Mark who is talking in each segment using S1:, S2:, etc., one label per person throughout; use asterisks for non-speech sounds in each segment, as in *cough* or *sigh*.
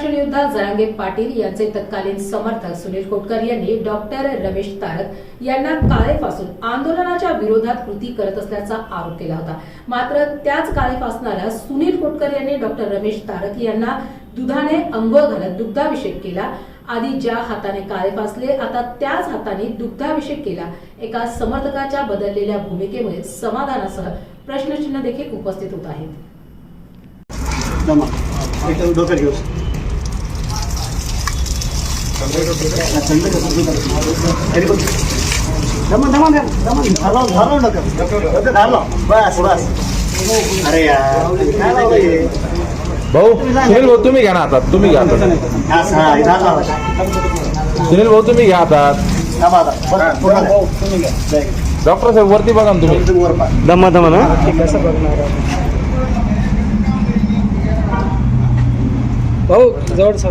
S1: आरक्षण योद्धा जरांगे पाटील यांचे तत्कालीन समर्थक सुनील कोटकर यांनी डॉक्टर रमेश तारक यांना काळेपासून आंदोलनाच्या विरोधात कृती करत असल्याचा आरोप केला होता. मात्र त्याच काळेपासनाला सुनील कोटकर यांनी डॉक्टर रमेश तारक यांना दुधाने अंघोळ घालत दुग्धाभिषेक केला. आधी ज्या हाताने काळे फासले आता त्याच हाताने दुग्धाभिषेक केला. एका समर्थकाच्या बदललेल्या भूमिकेमुळे समाधानासह प्रश्नचिन्ह देखील उपस्थित होत आहेत
S2: जमा एकदम डोकं घेऊ दमन दमन दमन झालो झालो नका डोकं झालो बस बस अरे?
S3: भाऊ सुनील भाऊ तुम्ही घ्या ना हातात तुम्ही घ्या
S2: हा, हा, हे आता.
S3: सुनील भाऊ तुम्ही घ्या
S2: आता.
S3: डॉक्टर साहेब वरती बघा ना तुम्ही.
S4: दमा दमा ना
S5: भाऊ जवळ सर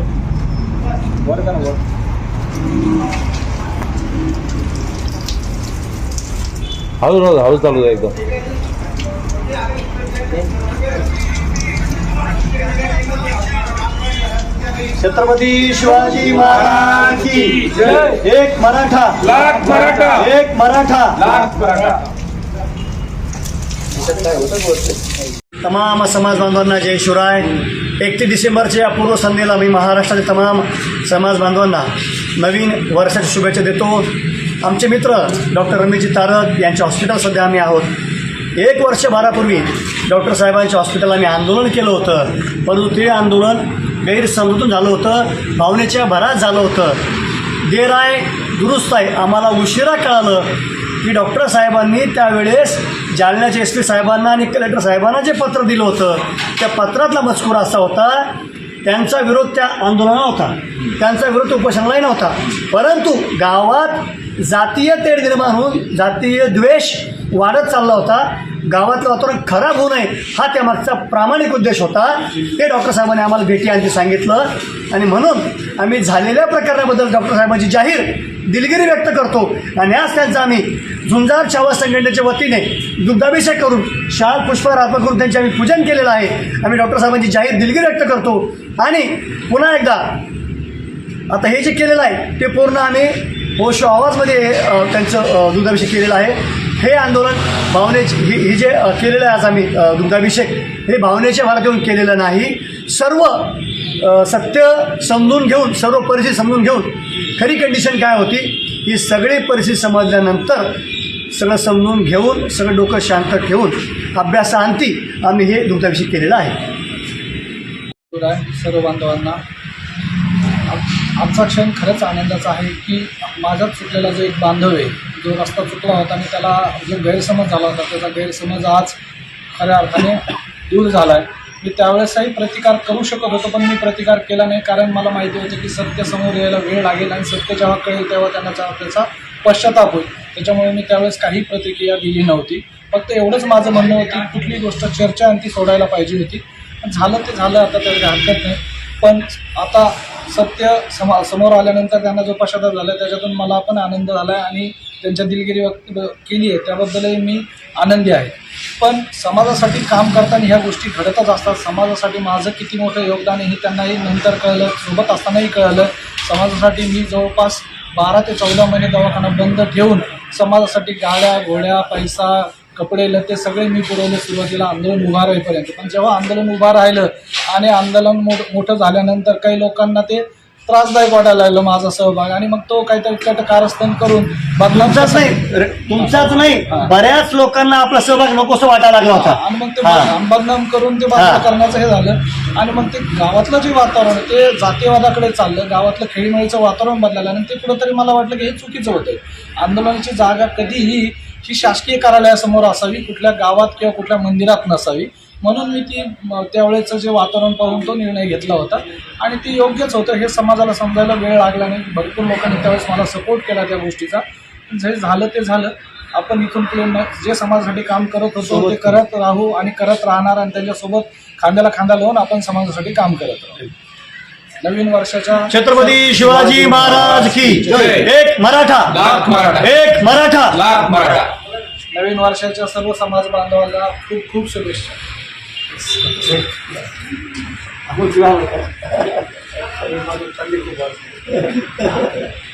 S3: हळू हळू हळू चालू द्या एकदम.
S2: छत्रपती शिवाजी महाराज की एक मराठा.
S6: लाख मराठा.
S2: एक मराठा.
S6: लाख मराठा.
S2: तमाम समाज बांधवांना जय शिवराय. एकतीस डिसेंबरच्या या पूर्व संध्येला मी महाराष्ट्रातील तमाम समाज बांधवांना नवीन वर्षाच्या शुभेच्छा देतो. आमचे मित्र डॉक्टर रमेशजी तारक यांच्या हॉस्पिटल सध्या आम्ही आहोत. एक वर्षभरापूर्वी डॉक्टर साहेबांच्या हॉस्पिटल आम्ही आंदोलन केलं होतं. परंतु ते आंदोलन गैरसमजून झालं होतं. भावनेच्या भरात झालं होतं. देर आहे दुरुस्त आहे आम्हाला उशिरा कळालं की डॉक्टर साहेबांनी त्यावेळेस जालन्याच्या एस पी साहेबांना आणि कलेक्टर साहेबांना जे पत्र दिलं होतं त्या पत्रातला मजकूर असा होता त्यांचा विरोध त्या आंदोलनाला होता. त्यांचा विरोध उपोषणालाही नव्हता. परंतु गावात जातीय तेढ निर्माण होऊन जातीय द्वेष वाढत चालला होता. गावातलं वातावरण खराब होऊ नये हा त्यामागचा प्रामाणिक उद्देश होता. ते डॉक्टर साहेबांनी आम्हाला भेटी आणखी सांगितलं. आणि म्हणून आम्ही झालेल्या प्रकरणाबद्दल डॉक्टर साहेबांची जाहीर दिलगिरी व्यक्त करतो. आणि आज त्यांचा आम्ही झुंजार छावा संघटनेच्या वतीने दुग्धाभिषेक करून शाल पुष्पहार अर्पण करून त्यांचे आम्ही पूजन केलेलं आहे. आम्ही डॉक्टर साहेबांची जाहीर दिलगी व्यक्त करतो. आणि पुन्हा एकदा आता हे जे केलेलं आहे ते पूर्ण आम्ही होशो आवाजमध्ये त्यांचं दुग्धाभिषेक केलेलं आहे. हे आंदोलन भावनेचे हे हे जे केलेलं आहे आज आम्ही दुग्धाभिषेक हे भावनेच्या भारात येऊन केलेलं नाही. सर्व सत्य समजून घेऊन सर्व परिस्थिती समजून घेऊन खरी कंडिशन काय होती? ही सगळी परिस्थिती समजल्यानंतर सगळं समजून घेऊन सगळं डोकं शांत ठेवून अभ्यासाअंती आम्ही हे दुग्धाभिषेक केलेलं आहे.
S5: सर्व बांधवांना. आम- आमचा क्षण खरंच आनंदाचा आहे की माझा चुकलेला जो एक बांधव आहे जो रस्ता चुकला होता आणि त्याला जो गैरसमज झाला होता त्याचा गैरसमज आज खऱ्या अर्थाने दूर झाला आहे मी त्यावेळेसही प्रतिकार करू शकत होतो पण मी प्रतिकार केला नाही कारण मला माहिती होतं की सत्य समोर यायला वेळ लागेल आणि सत्य जेव्हा कळेल तेव्हा त्यांना त्याचा पश्चाताप होईल. त्याच्यामुळे मी त्यावेळेस काही प्रतिक्रिया दिली नव्हती. फक्त एवढंच माझं म्हणणं होती की कुठली गोष्ट चर्चा आणि ती सोडायला पाहिजे होती. पण झालं ते झालं आता त्याची हरकत नाही. पण आता सत्य समा समोर आल्यानंतर त्यांना जो पश्चाताप झाला त्याच्यातून मला पण आनंद झाला आहे आणि त्यांच्या दिलगिरी व्यक्त केली आहे. त्याबद्दलही मी आनंदी आहे. पण समाजासाठी काम करताना ह्या गोष्टी घडतच असतात. समाजासाठी माझं किती मोठं योगदान आहे हे त्यांनाही नंतर कळलं. सोबत असतानाही कळलं. समाजासाठी मी जवळपास बारा ते चौदा महिने दवाखाना बंद ठेवून समाजासाठी गाड्या घोड्या पैसा कपडे लते सगळे मी पुरवले सुरुवातीला. आंदोलन उभा राहीपर्यंत. पण जेव्हा आंदोलन उभा राहिलं आणि आंदोलन मोठ मोठं झाल्यानंतर काही लोकांना ते त्रासदायक वाटायला लागलं माझा सहभाग. आणि मग तो काहीतरी कारस्थान करून
S2: तुमचाच नाही. तुमचाच नाही. बऱ्याच लोकांना आपला सहभाग नकोसं वाटायला लागला होता.
S5: आणि मग ते. बदनाम करून ते बदनाम
S2: हा.
S5: करण्याचं हे झालं. आणि मग ते गावातलं जे वातावरण ते जातीयवादाकडे चाललं गावातलं खेळीमेळीचं वातावरण बदलायला आणि ते कुठंतरी मला वाटलं की हे चुकीचं होतं आंदोलनाची जागा कधीही ही शासकीय कार्यालयासमोर असावी कुठल्या गावात किंवा कुठल्या मंदिरात नसावी. म्हणून मी ती त्यावेळेचं जे वातावरण पाहून तो निर्णय घेतला होता. आणि ते योग्यच होतं हे समाजाला समजायला वेळ लागला नाही. भरपूर लोकांनी त्यावेळेस मला सपोर्ट केला त्या गोष्टीचा. जे झालं ते झालं. आपण इथून पुढे जे समाजासाठी काम करत होतो ते करत राहू आणि करत राहणार आणि त्यांच्यासोबत खांद्याला खांदा लावून आपण समाजासाठी काम करत राहू. नवीन वर्षाच्या
S2: छत्रपती शिवाजी महाराज की एक मराठा. एक मराठा.
S5: नवीन वर्षाच्या सर्व समाज बांधवांना खूप खूप शुभेच्छा. *laughs*